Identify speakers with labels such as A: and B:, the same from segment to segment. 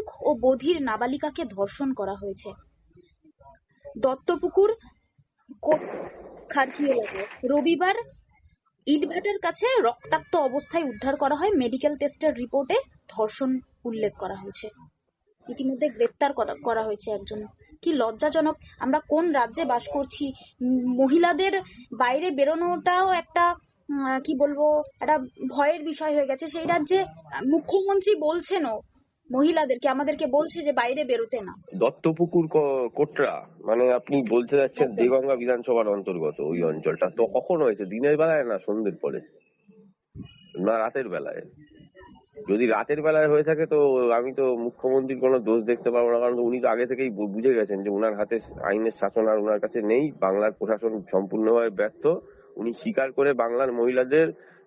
A: প্রমুখ ও বধির নাবালিকাকে ধর্ষণ করা হয়েছে। দত্তপুকুর খাড়কি রবিবার ইটভাটার কাছে রক্তাক্ত অবস্থায় উদ্ধার করা হয় মেডিকেল টেস্টের রিপোর্টে ধর্ষণ উল্লেখ করা হয়েছে। ইতিমধ্যে গ্রেপ্তার করা হয়েছে একজন। কি লজ্জাজনক, আমরা কোন রাজ্যে বাস করছি? মহিলাদের বাইরে বেরোনোটাও একটা কি বলব, একটা ভয়ের বিষয় হয়ে গেছে। সেই রাজ্যে মুখ্যমন্ত্রী বলছেনও মহিলাদেরকে আমাদেরকে বলছে যে বাইরে বেরোতে না।
B: দত্তপুকুর কোটরা মানে আপনি বলতে যাচ্ছেন দেগঙ্গা বিধানসভার অন্তর্গত ওই অঞ্চলটা। তো কখন হয়েছে? দিনের বেলায় না সন্ধ্যের পরে? না রাতের বেলায়? যদি রাতের বেলায় হয়ে থাকে তো আমি তো মুখ্যমন্ত্রীর কোনো দোষ দেখতে পারব না কারণ উনি তো আগে থেকেই বুঝে গেছেন যে উনার হাতে আইনের শাসন আর উনার কাছে নেই বাংলার প্রশাসন সম্পূর্ণভাবে ব্যর্থ। উনি স্বীকার করে বাংলার মহিলাদের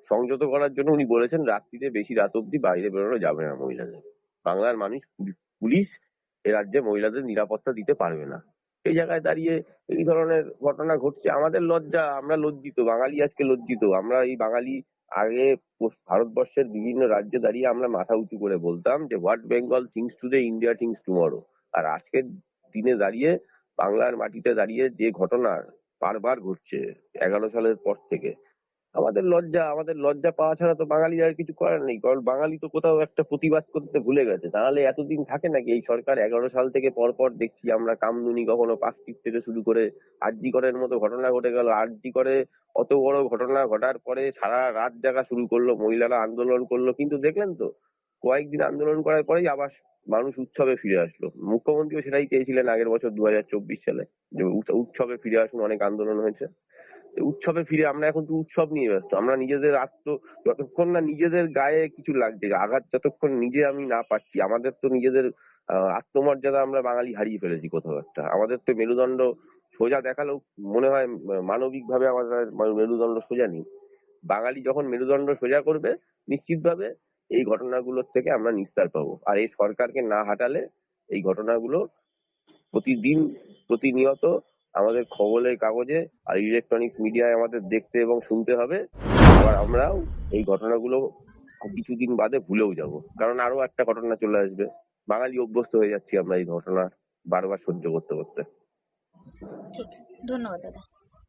B: সংযত করার জন্য উনি বলেছেন রাত্রিতে বেশি রাত অব্দি বাইরে বেরোনো যাবে না মহিলাদের। বাংলার মানুষ পুলি- পুলিশ এ রাজ্যে মহিলাদের নিরাপত্তা দিতে পারবে না। এই জায়গায় দাঁড়িয়ে এই ধরনের ঘটনা ঘটছে। আমাদের লজ্জা, আমরা লজ্জিত, বাঙালি আজকে লজ্জিত। আমরা এই বাঙালি আগে ভারতবর্ষের বিভিন্ন রাজ্যে দাঁড়িয়ে আমরা মাথা উঁচু করে বলতাম যে what Bengal thinks today India thinks tomorrow আর আজকের দিনে দাঁড়িয়ে বাংলার মাটিতে দাঁড়িয়ে যে ঘটনা বারবার ঘটছে, এগারো সালের পর থেকে আমাদের লজ্জা আমাদের লজ্জা পাওয়া ছাড়া তো বাঙালি আর কিছু করার নেই, কারণ বাঙালি তো কোথাও একটা প্রতিবাদ করতে ভুলে গেছে। তাহলে এতদিন থাকে নাকি এই সরকার? এগারো সাল থেকে পর পর দেখছি আমরা কামদুনি কখনো পাঁচটির থেকে শুরু করে আরজি করের মতো ঘটনা ঘটে গেল। আরজি করে অত বড় ঘটনা ঘটার পরে সারা রাত জাগা শুরু করল, মহিলারা আন্দোলন করল। কিন্তু দেখলেন তো, কয়েকদিন আন্দোলন করার পরেই আবার মানুষ উৎসবে ফিরে আসলো। মুখ্যমন্ত্রীও সেটাই চেয়েছিলেন আগের বছর দু হাজার চব্বিশ সালে যে উৎসবে ফিরে আসুন, অনেক আন্দোলন হয়েছে। উৎসবে ফিরে আমরা এখন তো উৎসব নিয়ে ব্যস্ত। আমরা নিজেদের আত্ম, যতক্ষণ না নিজেদের গায়ে কিছু লাগছে, আঘাত যতক্ষণ নিজে আমি না পাচ্ছি, আমাদের তো নিজেদের আত্মমর্যাদা আমরা বাঙালি হারিয়ে ফেলেছি কোথাও একটা। আমাদের তো মেরুদণ্ড সোজা দেখালেও মনে হয় মানবিক ভাবে আমাদের মেরুদণ্ড সোজা নেই। বাঙালি যখন মেরুদণ্ড সোজা করবে, নিশ্চিতভাবে এই ঘটনাগুলোর থেকে আমরা নিস্তার পাবো। আর এই সরকারকে না হাঁটালে এই ঘটনাগুলো প্রতিদিন প্রতিনিয়ত আমাদের খবরের কাগজে আর ইলেকট্রনিক্স মিডিয়ায় আমাদের দেখতে এবং শুনতে হবে। আবার আমরাও এই ঘটনাগুলো কিছুদিন বাদে ভুলেও যাব। কারণ আরও একটা ঘটনা চলে আসবে। বাঙালি অভ্যস্ত হয়ে যাচ্ছি আমরা এই ঘটনা বারবার সহ্য করতে করতে।
A: ঠিক। ধন্যবাদ, দাদা।